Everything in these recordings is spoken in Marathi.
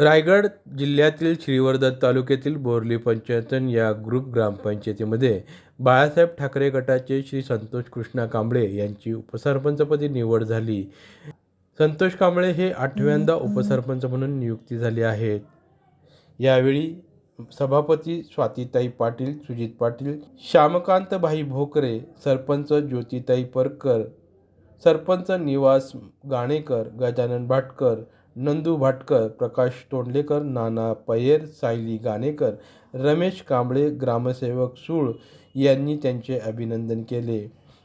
रायगड जिल्ह्यातील श्रीवर्धन तालुक्यातील बोर्ली पंचायतन या ग्रुप ग्रामपंचायतीमध्ये बाळासाहेब ठाकरे गटाचे श्री संतोष कृष्णा कांबळे यांची उपसरपंचपदी निवड झाली. संतोष कांबळे हे आठव्यांदा उपसरपंच म्हणून नियुक्ती झाली आहेत. यावेळी सभापती स्वातीताई पाटील सुजित पाटील श्यामकांतभाई भोकरे सरपंच ज्योतिताई परकर सरपंच निवास गाणेकर गजानन भाटकर नंदू भाटकर प्रकाश तोंडलेकर नाना पयेर सायली गाणेकर रमेश कांबळे ग्रामसेवक सूळ यांनी त्यांचे अभिनंदन केले.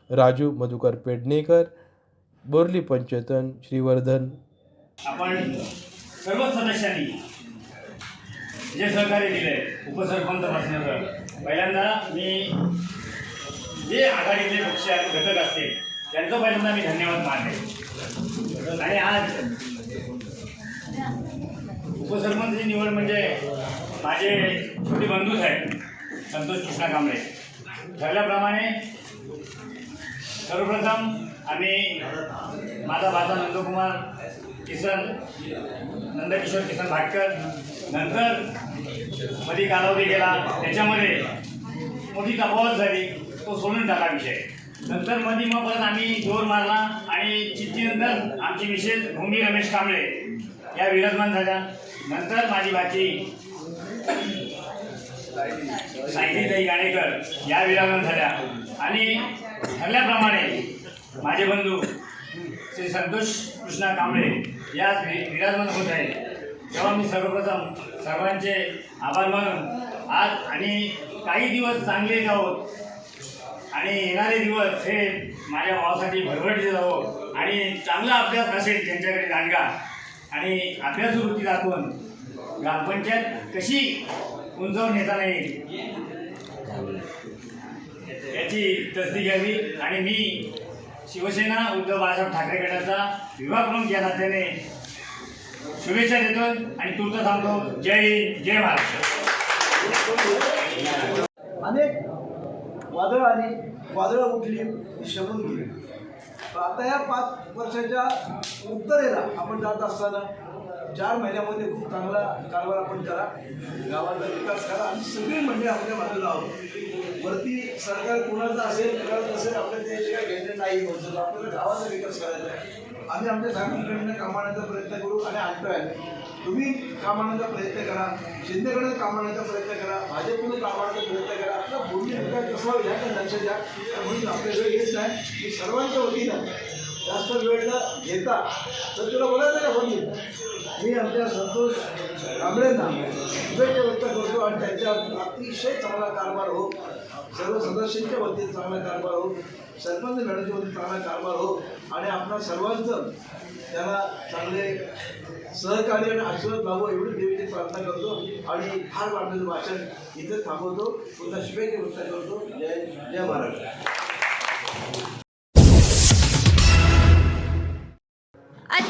राजू मधुकर पेडणेकर बोरली पंचतन श्रीवर्धन. आपण सर्व सदस्यांनी जे सहकार्य दिले उपसरपंच बसण्याचं पहिल्यांदा मी जे आघाडीतले पक्ष आणि घटक असतील त्यांचं पहिल्यांदा मी धन्यवाद मानले. आणि आज उपसरपंचची निवड म्हणजे माझे छोटे बंधूच आहेत संतोष कृष्णा कांबळे. ठरल्याप्रमाणे सर्वप्रथम आम्ही माझा भाचा नंदकुमार किसन नंदकिशोर किसन भाटकर नंतर मध्ये कालावधी गेला त्याच्यामध्ये मोठी तफावत झाली तो सोडून टाकला विषय. नंतर मध्ये मग परत आम्ही जोर मारला आणि चिठ्ठीनंतर आमची विशेष भूमी रमेश कांबळे या विराजमान झाल्या. नंतर माझी भाची सायलीताई गाणेकर या विरामन झाल्या. आणि ठरल्याप्रमाणे माझे बंधू श्री संतोष कृष्णा कांबळे या विराजमान होत आहे तेव्हा मी सर्वप्रथम सर्वांचे आभार मानून आज आणि काही दिवस चांगले जावोत आणि येणारे दिवस हे माझ्या भावासाठी भरभरचे जावो आणि चांगला अभ्यास असेल त्यांच्याकडे जाणगा आणि अभ्यास वृत्ती दाखवून ग्रामपंचायत कशी उंचावून नेता येईल याची तसदी घ्यावी. आणि मी शिवसेना उद्धव बाळासाहेब ठाकरे गटाचा विभाग प्रमुख या नात्याने शुभेच्छा देतो आणि तुर्त सांगतो जय हिंद जय महाराष्ट्र. अनेक वादळ आली वादळं उठली शमून गेली आता या पाच वर्षाच्या उत्तरेला आपण जात असताना चार महिन्यामध्ये खूप चांगला कारभार आपण करा गावाचा विकास करा. आणि सगळी मंडळी आपल्या बाजूला आहोत वरती सरकार कुणाचं असेल करत असेल आपल्या ते काय घेणे नाही. आपल्याला गावाचा विकास करायचा आहे. आम्ही आमच्या साहेबांकडनं काम आणण्याचा प्रयत्न करू आणि आणतोय तुम्ही काम आणण्याचा प्रयत्न करा शिंदेकडे काम आणण्याचा प्रयत्न करा भाजपकडून काम आणण्याचा प्रयत्न करा. आपला भूमी विकास कसा होईल याकडे लक्ष द्या. म्हणून आपल्या वेळ नाही. की सर्वांच्या वतीनं जास्त वेळ न घेता तर तुला बोलायचं का बंदी मी आमच्या संतोष कांबळेंना शुभेच्छा व्यक्त करतो आणि त्यांच्या अतिशय चांगला कारभार हो सर्व सदस्यांच्या वतीने चांगला कारभार हो सर्वांचं मॅडमच्या वतीने चांगला कारभार हो आणि आपणा सर्वांचं त्याला चांगले सहकार्य आणि आशीर्वाद लावो एवढी देवीची प्रार्थना करतो आणि फार वाटण्याचं भाषण इथं थांबवतो. पुन्हा शुभेच्छा व्यक्त करतो. जय जय महाराष्ट्र.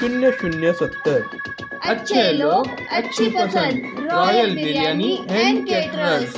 शून्य शून्य सत्तर. अच्छे लोग अच्छी पसंद रॉयल बिर्याणी अँड केटरर्स